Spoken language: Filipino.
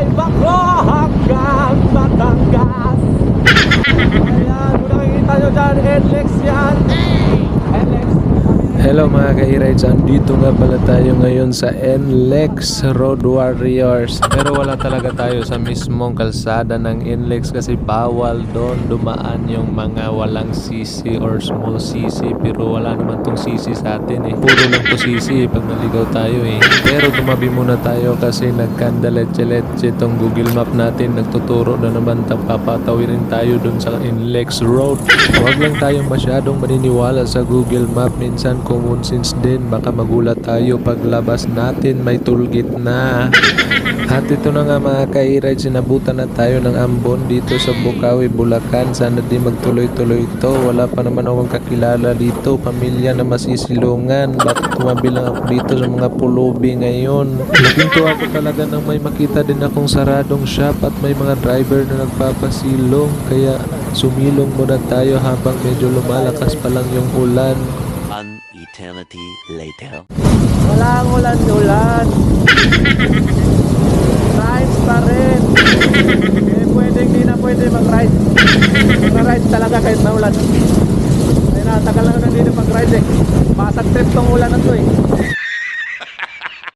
ay Bacro Hello mga ka-rides, andito nga pala tayo ngayon sa NLEX Road Warriors. Pero wala talaga tayo sa mismong kalsada ng NLEX kasi bawal doon dumaan yung mga walang sisi or small sisi. Pero wala naman tong sisi sa atin eh. Puro lang to sisi pag naligaw tayo eh. Pero tumabi muna tayo kasi nagkandaletse-letse tong Google Map natin. Nagtuturo na naman. Tang papatawirin tayo doon sa NLEX Road. Huwag lang tayong masyadong maniniwala sa Google Map. Minsan common sense din. Baka magulat tayo paglabas natin. May toolgate na. At ito na nga mga kairad Sinabutan na tayo ng ambon dito sa Bukawi, Bulacan. Sana di magtuloy-tuloy ito. Wala pa naman akong kakilala dito. Pamilya na masisilungan. Bakit tumabi ako dito sa mga pulubi ngayon? Nakinto ako talaga nang may makita din akong saradong shop At may mga driver na nagpapasilong. Kaya sumilong muna tayo habang medyo lumalakas pa lang yung ulan One eternity later. Walang ulan-ulan. Rides pa rin. Eh, pwede, hindi na pwede mag-ride. Mag-ride talaga kahit na ulan. Ay, natagal na nandito mag-ride eh. Pasag trip tong ulan na to eh.